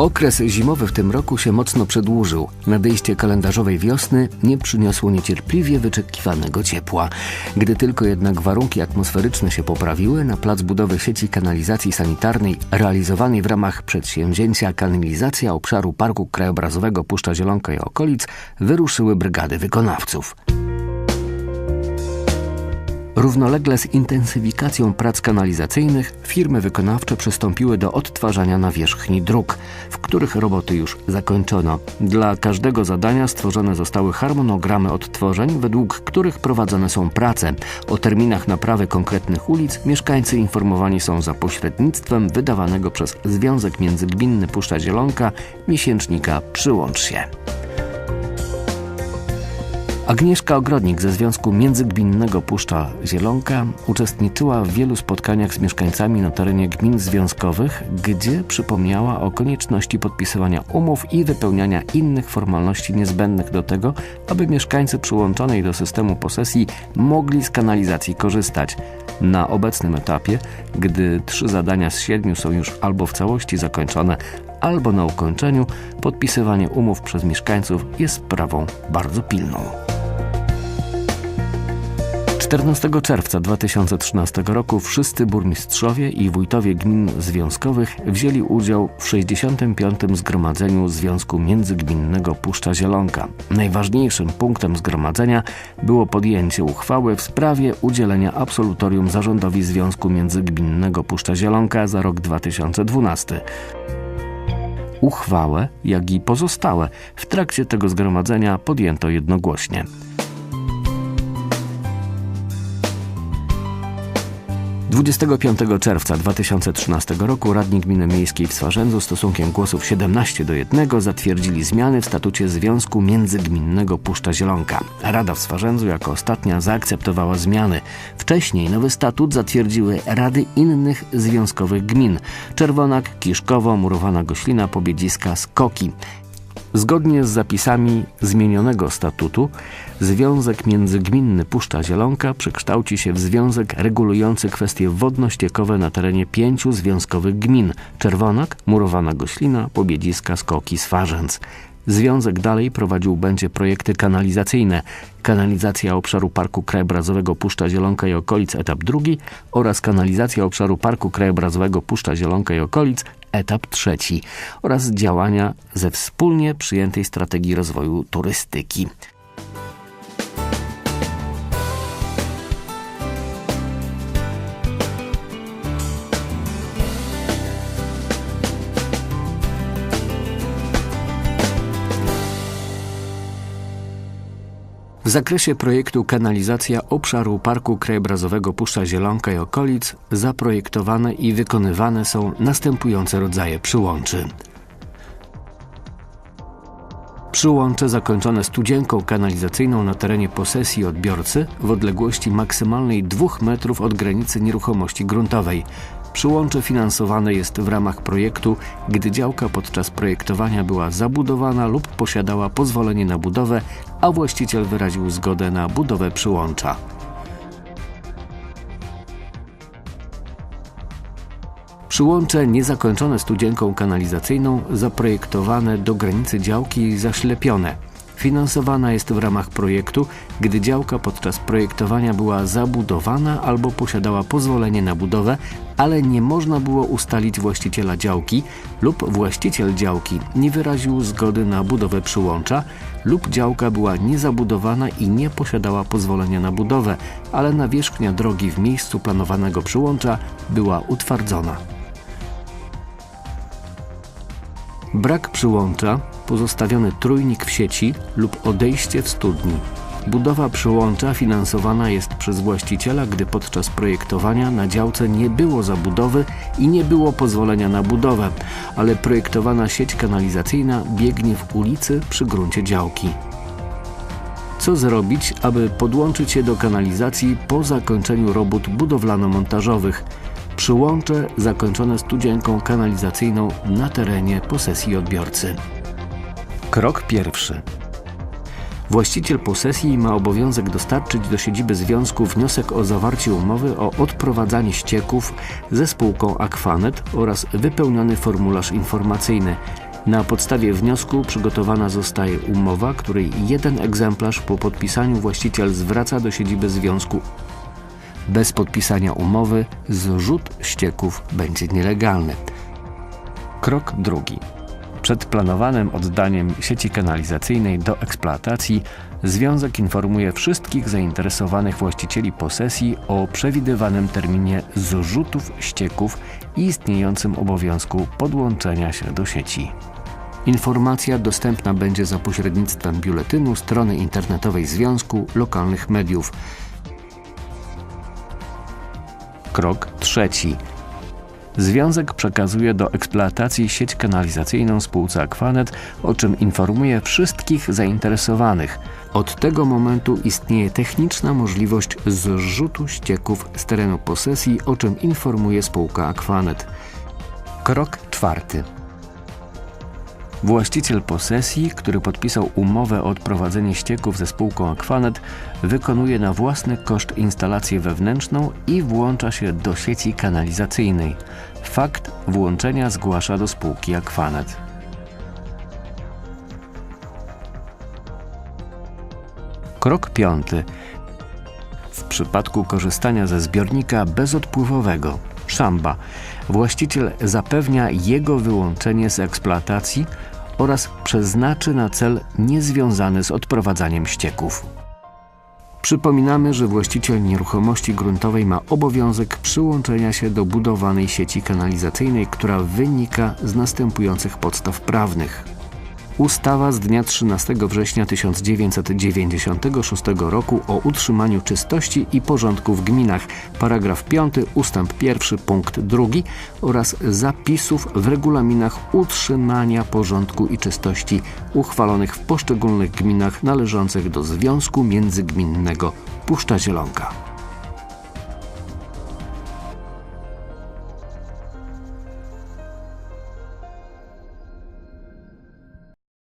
Okres zimowy w tym roku się mocno przedłużył. Nadejście kalendarzowej wiosny nie przyniosło niecierpliwie wyczekiwanego ciepła. Gdy tylko jednak warunki atmosferyczne się poprawiły, na plac budowy sieci kanalizacji sanitarnej realizowanej w ramach przedsięwzięcia kanalizacja obszaru Parku Krajobrazowego Puszcza Zielonka i okolic wyruszyły brygady wykonawców. Równolegle z intensyfikacją prac kanalizacyjnych firmy wykonawcze przystąpiły do odtwarzania nawierzchni dróg, w których roboty już zakończono. Dla każdego zadania stworzone zostały harmonogramy odtworzeń, według których prowadzone są prace. O terminach naprawy konkretnych ulic mieszkańcy informowani są za pośrednictwem wydawanego przez Związek Międzygminny Puszcza Zielonka miesięcznika Przyłącz się. Agnieszka Ogrodnik ze Związku Międzygminnego Puszcza Zielonka uczestniczyła w wielu spotkaniach z mieszkańcami na terenie gmin związkowych, gdzie przypomniała o konieczności podpisywania umów i wypełniania innych formalności niezbędnych do tego, aby mieszkańcy przyłączonej do systemu posesji mogli z kanalizacji korzystać. Na obecnym etapie, gdy trzy zadania z siedmiu są już albo w całości zakończone, albo na ukończeniu, podpisywanie umów przez mieszkańców jest sprawą bardzo pilną. 14 czerwca 2013 roku wszyscy burmistrzowie i wójtowie gmin związkowych wzięli udział w 65. Zgromadzeniu Związku Międzygminnego Puszcza Zielonka. Najważniejszym punktem zgromadzenia było podjęcie uchwały w sprawie udzielenia absolutorium zarządowi Związku Międzygminnego Puszcza Zielonka za rok 2012 uchwałę, jak i pozostałe w trakcie tego zgromadzenia podjęto jednogłośnie. 25 czerwca 2013 roku radni gminy miejskiej w Swarzędzu stosunkiem głosów 17 do 1 zatwierdzili zmiany w statucie Związku Międzygminnego Puszcza Zielonka. Rada w Swarzędzu jako ostatnia zaakceptowała zmiany. Wcześniej nowy statut zatwierdziły rady innych związkowych gmin. Czerwonak, Kiszkowo, Murowana Goślina, Pobiedziska, Skoki. Zgodnie z zapisami zmienionego statutu, Związek Międzygminny Puszcza Zielonka przekształci się w związek regulujący kwestie wodno-ściekowe na terenie pięciu związkowych gmin Czerwonak, Murowana Goślina, Pobiedziska, Skoki, Swarzędz. Związek dalej prowadził będzie projekty kanalizacyjne, kanalizacja obszaru Parku Krajobrazowego Puszcza Zielonka i okolic etap drugi oraz kanalizacja obszaru Parku Krajobrazowego Puszcza Zielonka i okolic etap trzeci oraz działania ze wspólnie przyjętej strategii rozwoju turystyki. W zakresie projektu kanalizacja obszaru Parku Krajobrazowego Puszcza Zielonka i okolic zaprojektowane i wykonywane są następujące rodzaje przyłączy. Przyłącze zakończone studzienką kanalizacyjną na terenie posesji odbiorcy w odległości maksymalnej 2 metrów od granicy nieruchomości gruntowej Przyłącze finansowane jest w ramach projektu, gdy działka podczas projektowania była zabudowana lub posiadała pozwolenie na budowę, a właściciel wyraził zgodę na budowę przyłącza. Przyłącze niezakończone studzienką kanalizacyjną zaprojektowane do granicy działki zaślepione – Finansowana jest w ramach projektu, gdy działka podczas projektowania była zabudowana albo posiadała pozwolenie na budowę, ale nie można było ustalić właściciela działki lub właściciel działki nie wyraził zgody na budowę przyłącza lub działka była niezabudowana i nie posiadała pozwolenia na budowę, ale nawierzchnia drogi w miejscu planowanego przyłącza była utwardzona. Brak przyłącza pozostawiony trójnik w sieci lub odejście w studni. Budowa przyłącza finansowana jest przez właściciela, gdy podczas projektowania na działce nie było zabudowy i nie było pozwolenia na budowę, ale projektowana sieć kanalizacyjna biegnie w ulicy przy gruncie działki. Co zrobić, aby podłączyć się do kanalizacji po zakończeniu robót budowlano-montażowych? Przyłącze zakończone studzienką kanalizacyjną na terenie posesji odbiorcy. Krok pierwszy. Właściciel posesji ma obowiązek dostarczyć do siedziby związku wniosek o zawarcie umowy o odprowadzanie ścieków ze spółką Aquanet oraz wypełniony formularz informacyjny. Na podstawie wniosku przygotowana zostaje umowa, której jeden egzemplarz po podpisaniu właściciel zwraca do siedziby związku. Bez podpisania umowy zrzut ścieków będzie nielegalny. Krok drugi. Przed planowanym oddaniem sieci kanalizacyjnej do eksploatacji Związek informuje wszystkich zainteresowanych właścicieli posesji o przewidywanym terminie zrzutów ścieków i istniejącym obowiązku podłączenia się do sieci. Informacja dostępna będzie za pośrednictwem biuletynu strony internetowej Związku Lokalnych Mediów. Krok trzeci. Związek przekazuje do eksploatacji sieć kanalizacyjną spółce Aquanet, o czym informuje wszystkich zainteresowanych. Od tego momentu istnieje techniczna możliwość zrzutu ścieków z terenu posesji, o czym informuje spółka Aquanet. Krok czwarty. Właściciel posesji, który podpisał umowę o odprowadzenie ścieków ze spółką Aquanet, wykonuje na własny koszt instalację wewnętrzną i włącza się do sieci kanalizacyjnej. Fakt włączenia zgłasza do spółki Aquanet. Krok piąty. W przypadku korzystania ze zbiornika bezodpływowego właściciel zapewnia jego wyłączenie z eksploatacji oraz przeznaczy na cel niezwiązany z odprowadzaniem ścieków. Przypominamy, że właściciel nieruchomości gruntowej ma obowiązek przyłączenia się do budowanej sieci kanalizacyjnej, która wynika z następujących podstaw prawnych. Ustawa z dnia 13 września 1996 roku o utrzymaniu czystości i porządku w gminach, paragraf 5 ustęp 1 punkt 2 oraz zapisów w regulaminach utrzymania porządku i czystości uchwalonych w poszczególnych gminach należących do Związku Międzygminnego Puszcza Zielonka.